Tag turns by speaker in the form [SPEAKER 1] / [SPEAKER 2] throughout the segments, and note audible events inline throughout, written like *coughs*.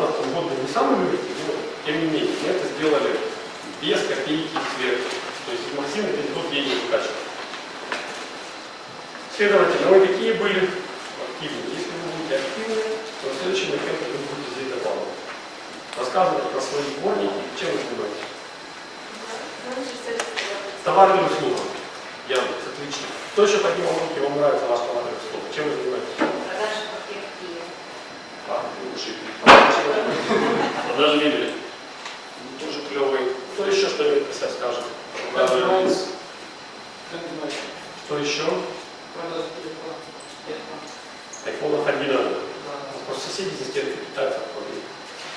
[SPEAKER 1] нас годы не самые легкие, но тем не менее, мы это сделали без копейки сверху. То есть магазин это идут деньги выкачивать. Следовательно, вы какие были активны? Если вы будете активны, то в следующем эффекте вы будете здесь добавлены. Рассказывайте про свои сборники, чем вы занимаетесь. Товар или услуга? Яндекс, отлично. Кто еще поднимал руки, вам нравится ваш товар или услуга? Чем вы занимаетесь? А, ошиблись. Продажи мебели. Тоже клевый. Кто еще что-нибудь писать скажет?
[SPEAKER 2] Конференц.
[SPEAKER 1] Что еще?
[SPEAKER 2] Продажа телефона.
[SPEAKER 1] Айфонов один надо. Просто соседи за стенкой питаются.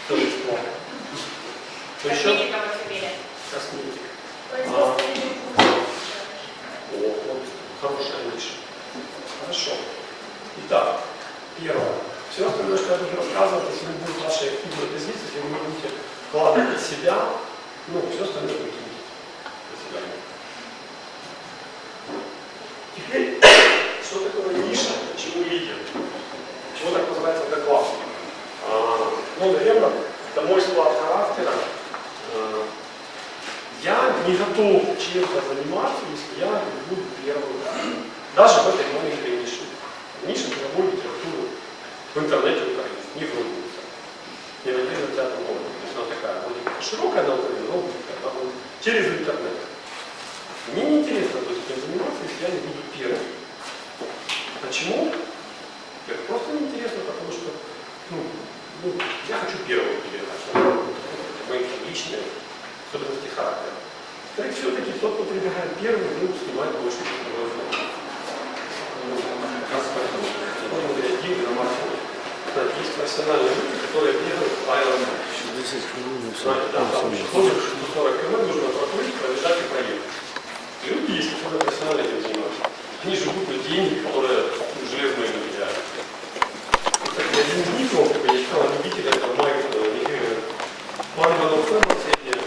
[SPEAKER 1] Тоже бесплатно. Что еще?
[SPEAKER 3] Косметика
[SPEAKER 1] О, вот, хорошая ниша. Хорошо. Итак, первое. Все остальное, что я буду рассказывать, если вы будете вашей активной позиции, если вы будете вкладывать себя, ну, все остальное свидания. Теперь, *coughs* что такое ниша, почему лидер? Почему так называется это класс? А, ну, наверное, это мой склад характера. А, я не готов чем-то заниматься, если я не буду первым. Даже в этой маленькой нише. Ниша в интернете украинцев, не в Руднице. Не первом взятом уровне. То есть она такая, как широкая на Украине, но она через интернет. Мне не интересно будет этим заниматься, если я не буду первым. Почему? Это просто неинтересно, потому что ну, ну, я хочу первым передать. Мои там личные особенности характера. Так все-таки тот, кто прибегает первым, ну, снимает больше возможно. Ну, как раз поэтому можно говорить, деньги на максимум. Знаете, есть профессиональные люди, которые бегают по Ironman.
[SPEAKER 4] 60 хвилин.
[SPEAKER 1] Знаете, да, там тоже 40 км нужно проплыть, пробежать и проехать. Люди есть, которые профессионально этим занимаются. Они живут на деньги, которые ну, железные люди теряют. Кстати, один из них, он, как я читал, любитель, это Майк, э, Майк Иванов Фермер, последний,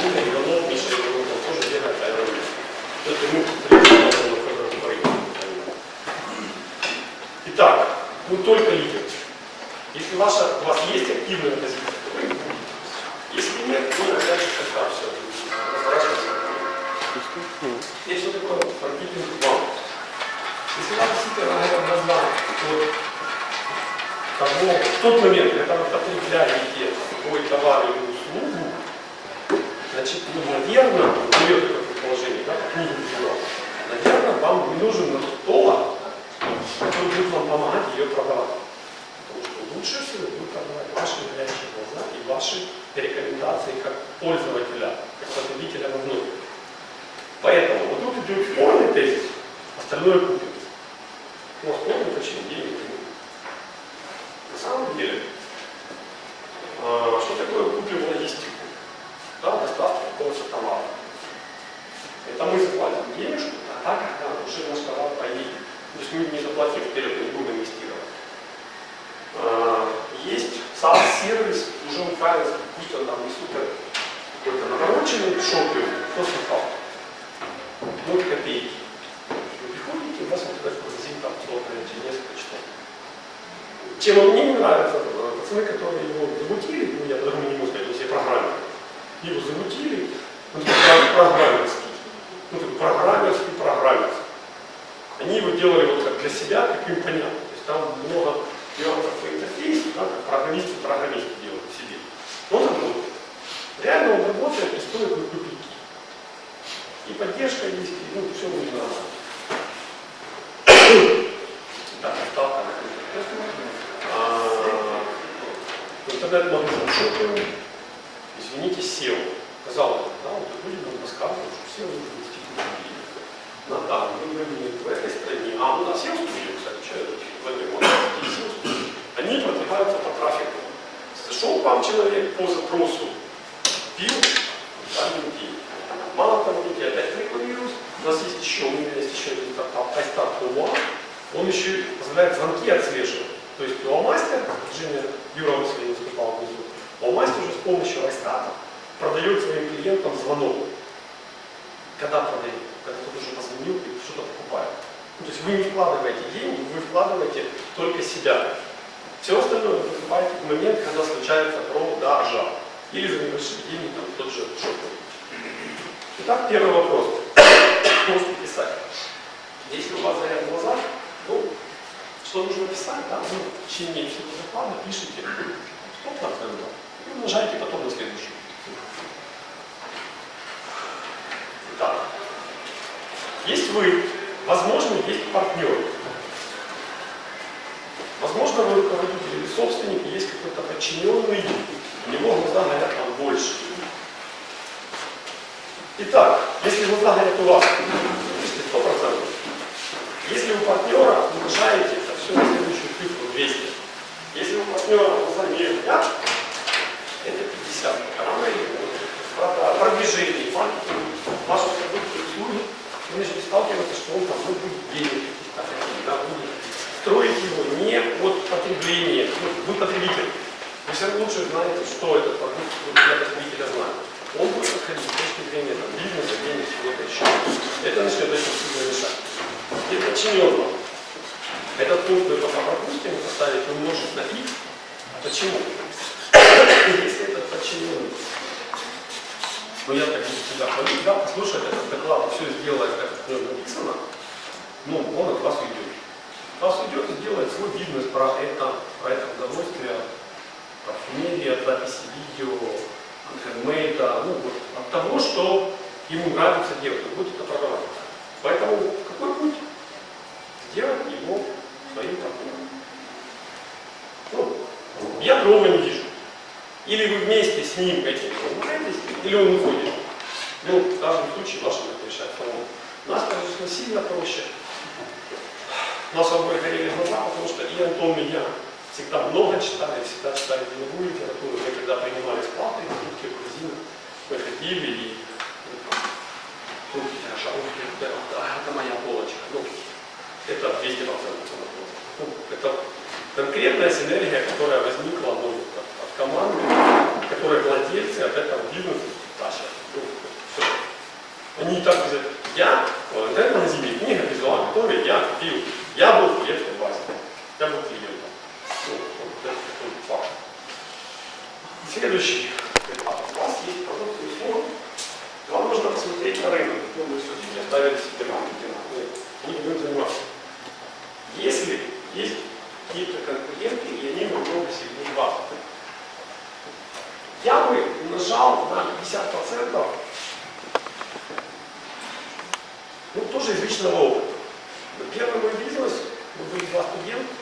[SPEAKER 1] Юрий Иванов, Миша Иванов, он тоже бегает Ironman. Это ему Итак, ну только лидер. Если ваша, у вас есть активная позиция, то вы будете. Если нет, то опять же как все. Разворачиваться. Есть что такое маркетинг вам. Если вам действительно говорят глаза от того, в тот момент, когда вы потребляете свой товар или услугу, значит, ну, наверное, дает такое предположение, да, как наверное, вам не нужен столар, который будет вам помогать ее продавать. Потому что лучше всего будет продавать ваши горячие глаза и ваши рекомендации как пользователя, как потребителя вовнутрь. Поэтому вот тут идет спорный тезис, остальное купится. Но спорный почему денег нет. На самом деле, а, что такое купим логистику? Да, доставка какого-то товара. Это мы заплатим денежку, а так, когда уже наш товар поедет. То есть мы не заплатим вперед, не будем инвестировать. А, Есть SaaS-сервис, уже управляется, пусть он там не супер какой-то навороченный шопинг, кто слыхал? Ну, копейки. Вы приходите, у вас вот такой магазин там сотная, через несколько часов. Чем он мне не нравится, э, пацаны, которые его замутили, ну я по-другому не могу сказать, все программы, его замутили, он такой программерский, ну такой программерский программерский. Они его делали вот как для себя, как им понятно. То есть там много нюансов по интерфейсу, да, как программисты программисты делают себе. Но он работает. Реально он работает и стоит ну, копейки. И поддержка есть, и ну, все нормально. Так, доставка на А, Интернет-магазин шопинг, извините, SEO. Казалось бы, да, вот люди нам рассказывают, что SEO нужно вести на данном уровне, в этой стране. А у нас SEO студия, кстати, это в этой SEO студии. Они продвигаются по трафику. Зашел к вам человек по запросу, пил, дали деньги. Мало того, я опять рекламируюсь. У нас есть еще, у меня есть еще один стартап, iStart. Он еще позволяет звонки отслеживать. То есть UA-мастер, Женя Юра Мысли выступал внизу, UA-мастер уже с помощью iStart продает своим клиентам звонок. Когда продает? Когда кто-то уже позвонил и что-то покупает. Ну, то есть вы не вкладываете деньги, вы вкладываете только себя. Все остальное вы покупаете в момент, когда случается продажа. Или за небольшие деньги, там, тот же шопинг. Итак, первый вопрос. *coughs* Можете писать. Если у вас горят глаза, то что нужно писать? Да, вы в течение всего доклада пишите 100% и умножаете потом на следующий. Итак, есть вы, возможно, есть партнер. Возможно, вы руководитель или собственник, есть какой-то подчиненный, у него глаза горят там больше. Итак, если глаза горят у вас, пишите 100%. Если у партнера умножаете на следующую цифру 200. Если у партнера не горят, это 50. Равно или продвижение, маркетинг, ваши продукты услуги, вы начнете сталкиваться, что он там ну, будет денег хотеть, да, будет строить его не от потребления, ну, вы потребитель. Вы все равно лучше знаете, что этот продукт для потребителя знает. Он будет подходить с точки зрения там, бизнеса, денег, чего-то еще. Это начнет очень сильно мешать. И подчиненно. Этот пункт мы пока пропустим, поставить умножить на x. Почему? Если этот подчиненный но я так всегда хвалю, да, послушать этот доклад, все сделает, как в написано, ну, он от вас уйдет. Вас уйдет и сделает свой бизнес про это, про это удовольствие, парфюмерии, от записи видео, хендмейда, ну, вот, от того, что ему нравится делать, он будет это продавать. Поэтому какой путь? Сделать его своим партнером. Ну, я другого не вижу. Или вы вместе с ним этим занимаетесь, или он уходит. Ну, в каждом случае ваше это решать самому. Нас, конечно, сильно проще. У нас обоих горели глаза, потому что и Антон, и я всегда много читали, всегда читали деловую литературу. Мы когда принимали сплаты, куртки, магазины, мы ходили и куртки хорошо, это, это моя полочка. Ну, это 200% ну, это конкретная синергия, которая возникла ну, от, команды, которые владельцы от этого бизнеса тащат. Ну, все. Они так говорят, я в интернет-магазине книга визуально готовит, я купил, я был в клиентской базе, я был клиентом. Ну, это такой факт. Следующий этап. У вас есть продукт и услуга. Вам нужно посмотреть на рынок. Ну, мы все-таки оставили себе маркетинг. Мы не будем заниматься. Если есть какие-то конкуренты, и они намного сильнее вас. Я бы нажал на 50%, ну, тоже из личного опыта. Первый мой бизнес, мы были два студента,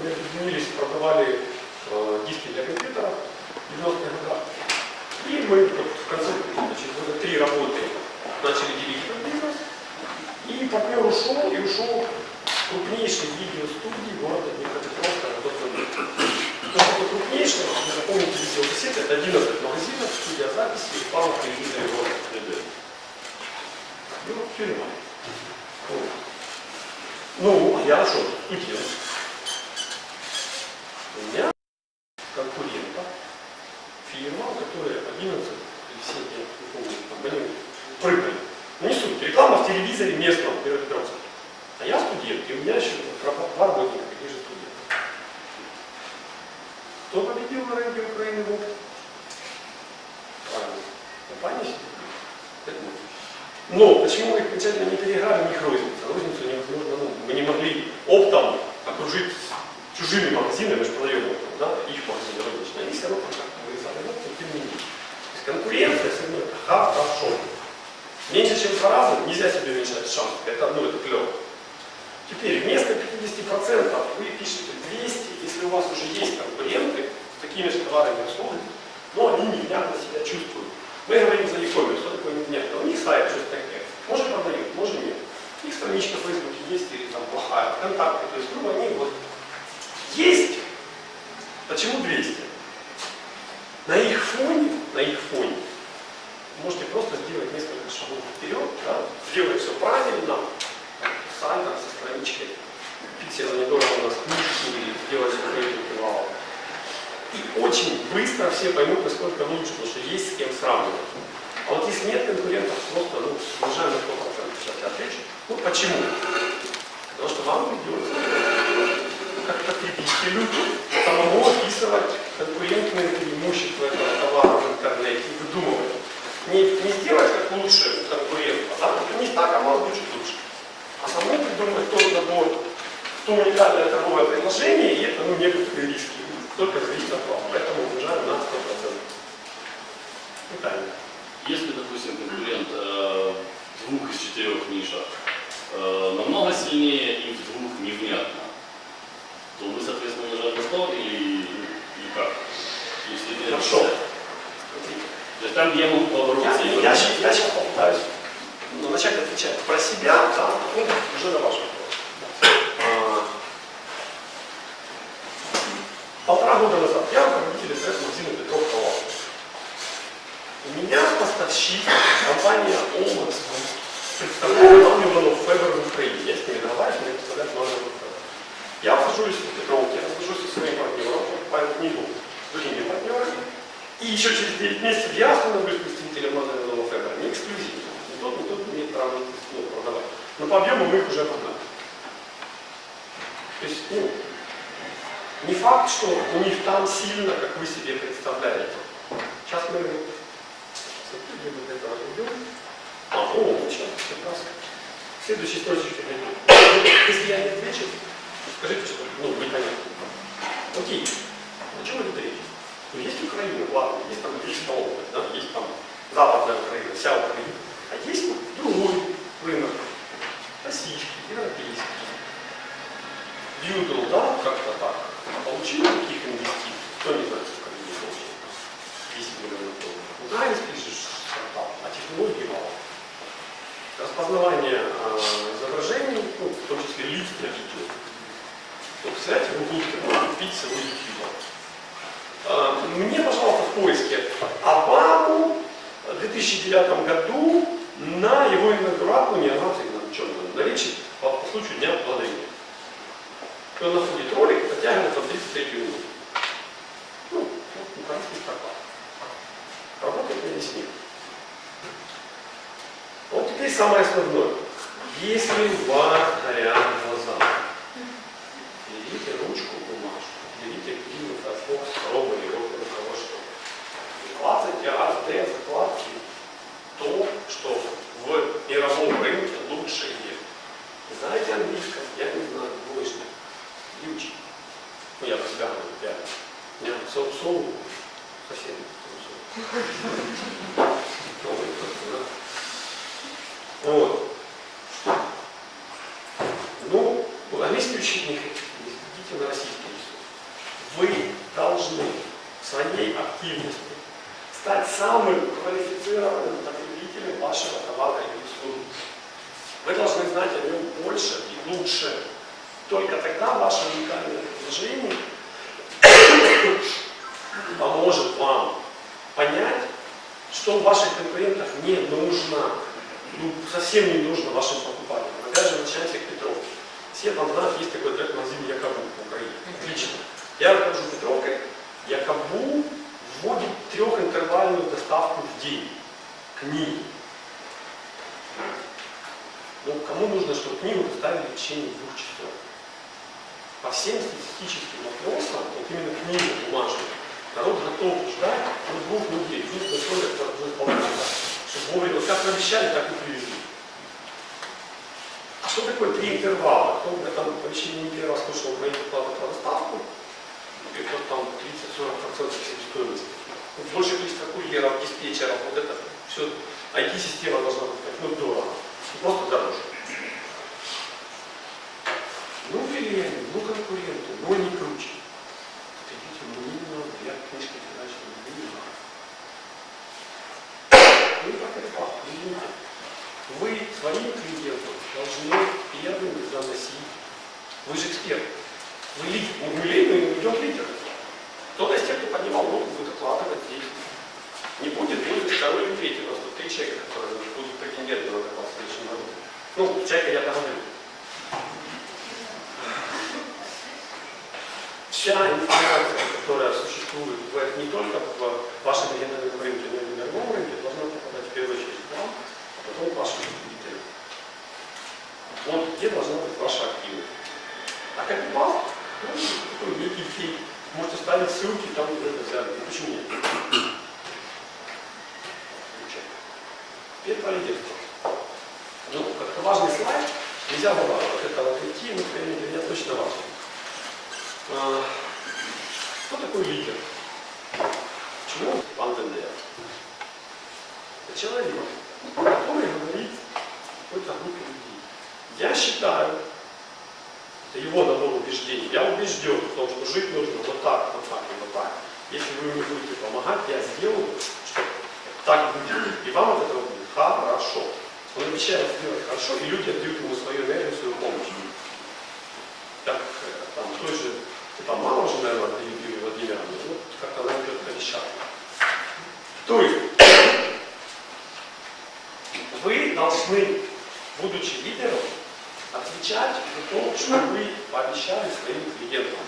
[SPEAKER 1] мы объединились, продавали э, диски для компьютера в 90-х годах. И мы в конце, значит, года три работы начали делить этот бизнес. И партнер ушел, и ушел крупнейшей видеостудии города Днепропетровска на тот момент. То, что такое крупнейшее, вы запомните видеокассеты, это 11 магазинов, студия записи, реклама, телевизор, город, ТД. Ну, тюрьма. Ну, я что, студент. У меня конкурента, фирма, у которой 11 или 7 лет, не помню, там, они прыгали. Ну, не суть, реклама в телевизоре местном, в Первопетровске. А я студент, и у меня еще два работника, такие же студенты. Кто победил на рынке Украины год? Правильно. Компания сидит. Это мы. Но почему мы их окончательно не переиграли, у них розница. Розницу невозможно, ну, мы не могли оптом окружить чужими магазинами, мы же продаем оптом, да, их магазины розничные, они все равно как-то вырезали оптом, тем не менее. То есть конкуренция все равно хорошо. Меньше, чем два раза нельзя себе уменьшать шанс. Это, ну, это клево. Теперь вместо 50% вы пишете 200, если у вас уже есть конкуренты с такими же товарами и услугами, но они невнятно себя чувствуют. Мы говорим за e-commerce, что такое невнятно? У них сайт just такие. Может продают, может нет. Их страничка в Facebook есть или там плохая, контакты, то есть, грубо они вот есть. Почему 200? На их фоне, на их фоне, можете просто сделать несколько шагов вперед, да, сделать все правильно, сайтом, со страничкой, пикселя недорого у нас книжку или сделать Facebook вау. И очень быстро все поймут, насколько лучше, потому что есть с кем сравнивать. А вот если нет конкурентов, просто ну, снижаем на 100%. Сейчас я отвечу. Ну почему? Потому что вам придется как потребителю описывать конкурентные преимущества этого товара в интернете и выдумывать. Не, не сделать как лучше конкурента, да? Вот не так, а может быть чуть лучше. А самому придумать тот набор, то уникальное торговое предложение, и это ну, некоторые риски. Только зависит от вас. Поэтому уважаем на 100%. Виталий.
[SPEAKER 4] Если, допустим, конкурент э, в двух из четырех нишах э, намного сильнее и в двух невнятно, то вы, соответственно, на 100 или, или как? Если это-
[SPEAKER 1] Хорошо.
[SPEAKER 4] То есть там, я могу
[SPEAKER 1] Я,
[SPEAKER 4] побороться, и
[SPEAKER 1] я, щи- я сейчас попытаюсь ну, начать отвечать про себя, да, ну, уже на ваш вопрос. А, Полтора года назад я руководитель средств-магазина Петров Товар. У меня поставщик, компания Олмакс, представляет Мамилану Фебер в Украине. Я с ними договариваюсь, они представляют Мамилану Фебер. Я вхожусь в Петровке, я со своим партнером, покупаю книгу с другими партнерами, и еще через 9 месяцев я становлюсь представителем Мамилану Фебер, не эксклюзивно. Ни тот, ни тот имеет права ну, продавать. Но по объему мы их уже обогнали. То есть, ну, не факт, что у них там сильно, как вы себе представляете. Сейчас мы мы этого идем. А, о, сейчас, прекрасно. Следующий строчек я найду. Если я не отвечу, скажите, что ну, непонятно. Окей. О чем идет речь? Ну, есть Украина, ладно, есть там Львивская область, да, есть там Западная Украина, вся Украина. А есть другой рынок, российский, европейский. Дьюдл, да, как-то так. Получил таких инвестиций? Кто не знает, сколько они получил? 10 миллионов долларов. Ну, да, если пишешь стартап, а технологии мало. Распознавание а, изображений, ну, в том числе лиц на видео. Вот, представляете, вы будете купить целый YouTube. А, Мне, пожалуйста, в поиске Обаму в 2009 году на его инаугурацию, не инаугурацию, на чем на речи по, по случаю Дня Благодарения. И он находит ролик, подтягивает там 33 минуты. Ну, украинский стартап. Работает или с ним. Вот теперь самое основное. Если у вас горят глаза, берите ручку, бумажку, берите книгу Фокс, Роба или вот у кого что. Клацайте АСД закладки то, что в мировом рынке лучше нет. Знаете английском? Я не знаю, больше. Не учи. Ну, я про себя говорю, я. У меня соу соу совсем не соу. Новый просто, да. Вот. Ну, английский учить не хотите, идите на российский язык. Вы должны своей активностью стать самым квалифицированным потребителем вашего товара или услуги. Вы должны знать о нем больше и лучше. Только тогда ваше уникальное предложение поможет вам понять, что у ваших конкурентов не нужно. Ну, совсем не нужно вашим покупателям. Опять же, начинаемся к Петровке. Все там знают, есть такой трек-магазин Якобу в Украине. Отлично. Я руковожу Петровкой. Якобу вводит трехинтервальную доставку в день книги. Ну, кому нужно, чтобы книгу доставили в течение двух часов? По всем статистическим вопросам, вот именно книгу бумажную, народ готов ждать ну, двух недель. Единственное условие, это двух полтора. Чтобы вовремя, вот как обещали, так и привезли. А что такое три интервала? Кто в этом помещении не первый раз слушал мои доклады про доставку, и вот там 30-40% себестоимости. Вот большее количество курьеров, диспетчеров, вот это все, IT-система должна быть как ну, дорого. И просто дороже. Ну, они, ну, конкуренты, ну, они круче. Идите, ну, не надо, я книжки передачи не надо. Ну, так это факт, извините. Вы своим клиентам должны первыми заносить. Вы же эксперт. Вы лидер. Ну, мы лидер, мы идем лидер. Кто-то из тех, кто поднимал руку, будет докладывать здесь. Не будет, будет второй или третий. Просто три человека, которые будут претенденты на доклад в следующем году. Ну, человека я договорю. Вся информация, которая существует в, не только в вашем региональном рынке, но и в мировом рынке, должна попадать в первую очередь к вам, а потом к. Вот где должна быть ваша активность. А как упал, ну, такой некий фейк Можете ставить ссылки там, это взяли. Ну, почему нет? Теперь про лидерство. Ну, как важный слайд, нельзя было вот это вот идти, но для меня точно важно. А, Кто такой лидер? Почему пан Тендер? Это человек, который говорит какой-то группе. Я считаю, это его набор убеждений. Я убежден в том, что жить нужно вот так, вот так и вот так. Если вы мне будете помогать, я сделаю, что так будет. И вам от этого будет хорошо. Он обещает сделать хорошо, и люди отдают ему свою энергию, свою помощь. Так, э, там, той же, там мало же, наверное, отдают Юрию Владимировне, ну, как-то она идет обещала. То есть, вы должны, будучи лидером, отвечать за то, что вы пообещали своим клиентам.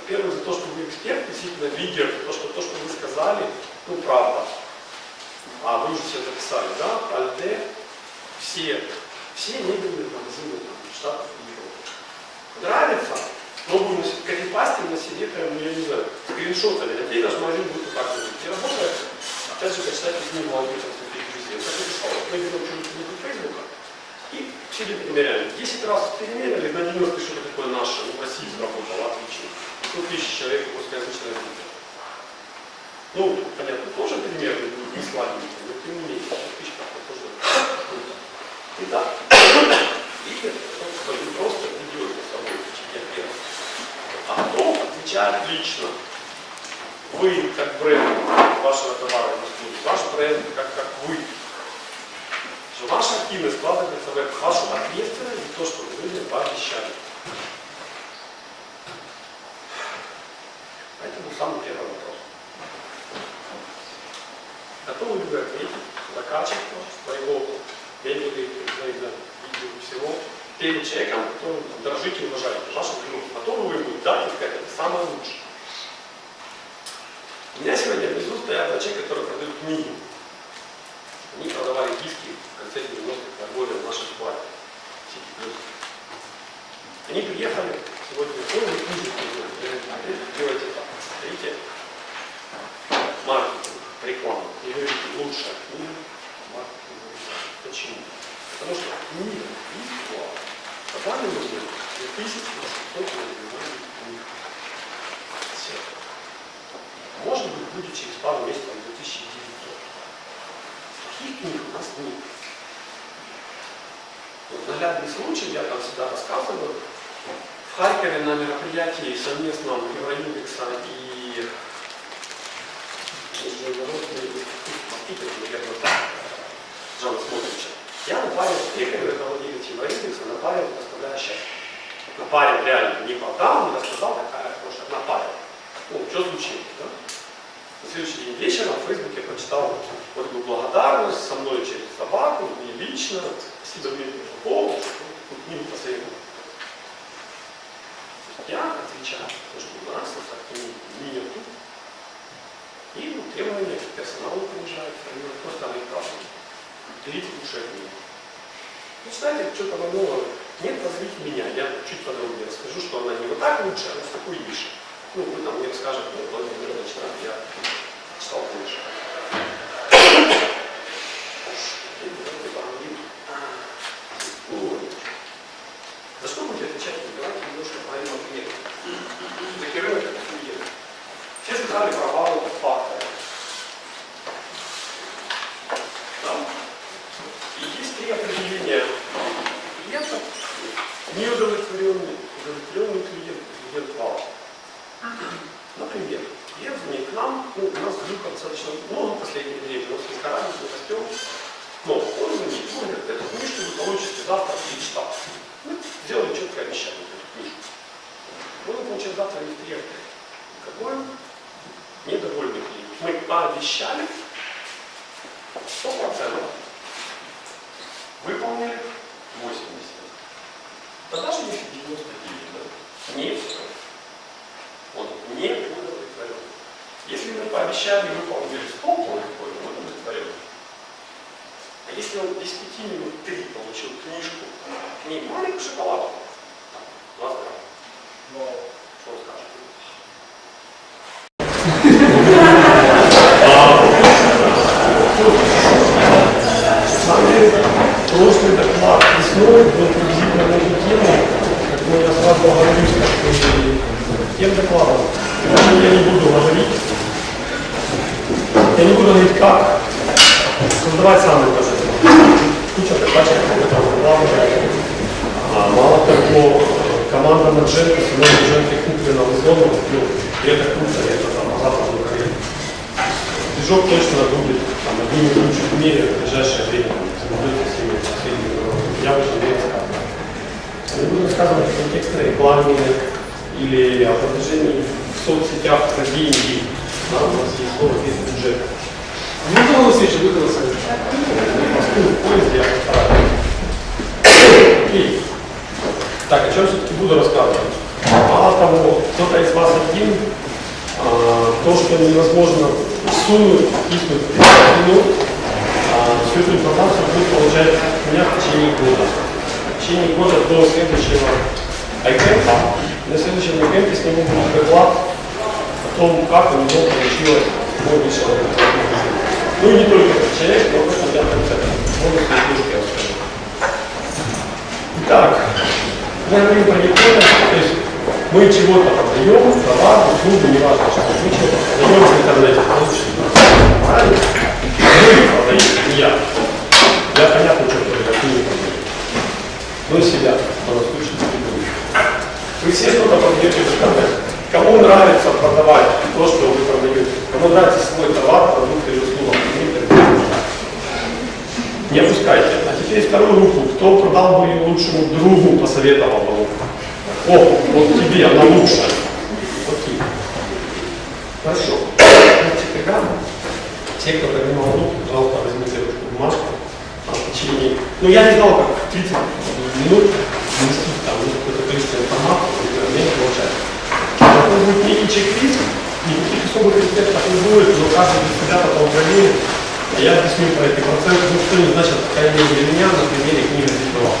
[SPEAKER 1] Во-первых, за то, что вы эксперт, действительно лидер, за то, что то, что вы сказали, ну, правда. А вы уже все записали, да? Альте, все, все мебельные магазины там, Штатов и Европы. Нравится? Пробуем на копипастим на себе, прям, я не знаю, скриншотами. Надеюсь, наш магазин будет вот так выглядеть. И работает, опять же, почитайте книгу молодежи, таких друзей. Так и писал. Мы берем что-нибудь книгу Фейсбука, и сидим примеряем. 10 раз перемерили, на 90 что-то такое наше, ну, в России сработало, отлично. Ну, тысячи человек русскоязычного языка. Ну, понятно, тоже примерно не сладенький, но тем не менее, тысяча это тоже круто. Итак, *coughs* лидер, это что не просто ведет за собой а потом отвечает лично. Вы, как бренд вашего товара ваш бренд, как, как вы, что ваша активность складывается в вашу ответственность за то, что вы пообещали. Поэтому самый первый вопрос. Готовы ли вы ответить за качество своего метода, видео, всего перед человеком, которым дорожите и уважаете, вашим клиентом? Готовы вы ему дать и сказать, это самое лучшее? У меня сегодня внизу стоят два человека, которые продают книги. Они продавали диски конце 90-х года в нашей плюс. Они приехали сегодня, вы книжки делайте так. Видите? Маркетинг, реклама. И говорите, лучшая книга, маркетинг, реклама. Почему? Потому что книга искала. Тогда мы нужны 2800 наименований книг. Все. Может быть, будет через пару месяцев 2900. Таких книг у нас нет. Вот наглядный случай, я там всегда рассказываю, в Харькове на совместном Евроиндекса и Международный институт воспитания, наверное, так, Жана Смотрича. Я напарил Игорь, это владелец Евроиндекса, напарил, счастье. Напарил реально, не продал, не рассказал, такая хорошая, напарил. Ну, что случилось, да? На следующий день вечером в Фейсбуке прочитал вот такую благодарность со мной через собаку, мне лично, спасибо что он книгу посоветовал. Я отвечаю, потому что благодарность так не нету. И ну, требования к персоналу понижают, они просто они правы. Берите лучшее книгу. Ну, знаете, что-то новое. Нет, развить меня. Я чуть подробнее расскажу, что она не вот так лучше, а вот такой нише. Ну, вы там мне расскажете, ну, Владимир да, я читал больше. И давайте поговорим о уровне. За что будете отвечать? Давайте немножко поговорим о клиентах. За рынок это клиент. Все сказали провал фактора. Да? И есть три определения клиентов. Неудовлетворенный, удовлетворенный клиент, клиент вау. Например, клиент звонит к нам, ну, у нас звуков достаточно много в последнее время, у нас есть разница, мы растем. Но он звонит, он говорит, эту книжку вы получите завтра в 3 часа. Мы сделали четкое обещание эту книжку. Он ее получит завтра не в 3, а в 3. Какой он? Недовольный клиент. Мы пообещали 100%. Выполнили 80. Тогда же если 99, да? Не все. Он не удовлетворен. Если мы пообещали и выполнили 100, он такой, он удовлетворен. А если он без 5 минут 3 получил книжку, к ней маленькую шоколадку, 20 грамм,
[SPEAKER 2] Но
[SPEAKER 1] что он скажет? Самый прошлый доклад весной был приблизительно на эту тему, поэтому я сразу оговорюсь, как и тем докладом. Поэтому я не буду говорить, я не буду говорить как, создавать самый процесс. Куча докладчиков, которые главное. А мало того, команда Мадженко, сегодня Мадженко куплена в зону, ну, где-то крупно, где-то там западной Украине. Движок точно будет там, одним из лучших в мире в ближайшее время. Смотрите всеми последними дорогами. Я очень верю Не буду рассказывать о контекстной рекламе или о продвижении в соцсетях за деньги. Да, у нас есть слово, есть бюджет.
[SPEAKER 2] Микола Васильевич, викликався.
[SPEAKER 1] Посту в поезде я постараюсь. Окей. Так, о чем все-таки буду рассказывать? Мало того, кто-то из вас один, а, то, что невозможно сунуть, киснуть в 50 минут, а, всю эту информацию будет получать от меня в течение года. В течение года до следующего айкемпа. На следующем айкемпе сниму будет доклад о том, как у него получилось мой личный Ну и не только этот человек, но просто я в конце. Можно свои фишки расскажу. Итак, мы говорим про електронность, то есть мы чего-то продаем, товар, услугу, неважно что, мы чего-то продаем в интернете. Правильно? Мы продаем, не я. Я понятно, что продаю, ты не продаешь. И себя, в данном случае, не. Вы все что-то продаете в интернете. Кому нравится продавать то, что вы продаете? Кому нравится свой товар, продукт или услуга? Не опускайте. А теперь вторую руку. Кто продал бы ее лучшему другу, посоветовал бы? О, вот тебе, она лучшая. Окей. Хорошо. Тогда те, кто принимал руку, пожалуйста, возьмите ручку бумажку. А в течение... Ну, я не знал, как в 30 минут вместить там ну, какое-то количество информации, которое мне не получается. Это будет некий чек-лист, никаких особых рецептов не будет, но каждый для себя потом проверит. Я объясню про эти проценты, ну, что не значит откровение для меня на примере книги Зитрова.